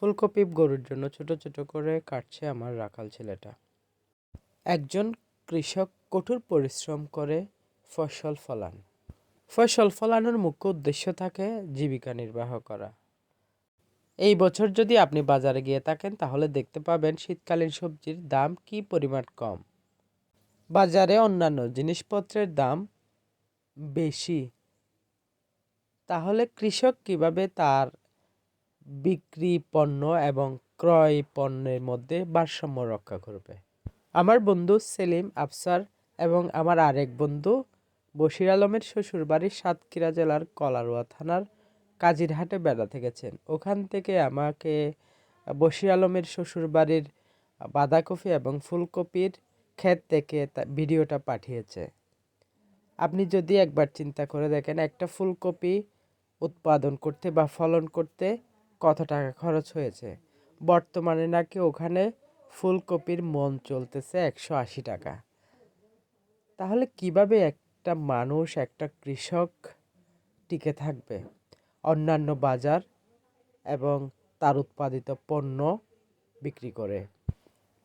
ফুলকপি গরুর জন্য ছোট ছোট করে কাটছে আমার রাখাল ছেলেটা। একজন কৃষক কঠোর পরিশ্রম করে ফসল ফলান। ফসল ফলানোর মুখ্য উদ্দেশ্য থাকে জীবিকা নির্বাহ করা। এই বছর যদি আপনি বাজারে গিয়ে থাকেন, তাহলে দেখতে পাবেন শীতকালীন সবজির দাম কি পরিমাণ কম। বাজারে অন্যান্য জিনিসপত্রের দাম বেশি। তাহলে কৃষক কীভাবে তার বিক্রি পণ্য এবং ক্রয় পণ্যের মধ্যে ভারসাম্য রক্ষা করবে। আমার বন্ধু সেলিম আফসার এবং আমার আরেক বন্ধু বশির আলমের শ্বশুরবাড়ি সাতক্ষীরা জেলার কলারোয়া থানার কাজিরহাটে বেড়াতে গেছেন ওখান থেকে আমাকে বশির আলমের শ্বশুরবাড়ির বাঁধাকপি এবং ফুলকপির ক্ষেত থেকে ভিডিওটা পাঠিয়েছে। আপনি যদি একবার চিন্তা করে দেখেন একটা ফুলকপি উৎপাদন করতে বা ফলন করতে কত টাকা খরচ হয়েছে? বর্তমানে নাকি ওখানে ফুলকপির মন চলতেছে একশো আশি টাকা। তাহলে কীভাবে একটা মানুষ, একটা কৃষক টিকে থাকবে? অন্যান্য বাজার এবং তার উৎপাদিত পণ্য বিক্রি করে।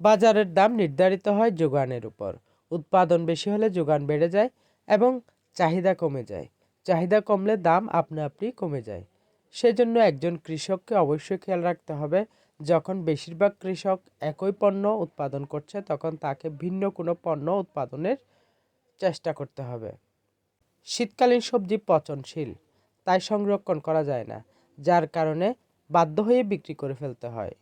বাজারের দাম নির্ধারিত হয় যোগানের উপর। উৎপাদন বেশি হলে যোগান বেড়ে যায় এবং চাহিদা কমে যায়। চাহিদা কমলে দাম আপনা আপনি কমে যায়। সেজন্য একজন কৃষককে অবশ্যই খেয়াল রাখতে হবে, যখন বেশিরভাগ কৃষক একই পণ্য উৎপাদন করছে, তখন তাকে ভিন্ন কোনো পণ্য উৎপাদনের চেষ্টা করতে হবে। শীতকালীন সবজি পচনশীল, তাই সংরক্ষণ করা যায় না, যার কারণে বাধ্য হয়ে বিক্রি করে ফেলতে হয়।